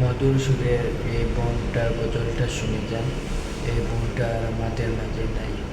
মধুর সুরের এই বনটার গজলটা শুনে যান। এই বোনটা আর আমাদের মাঝে নাই।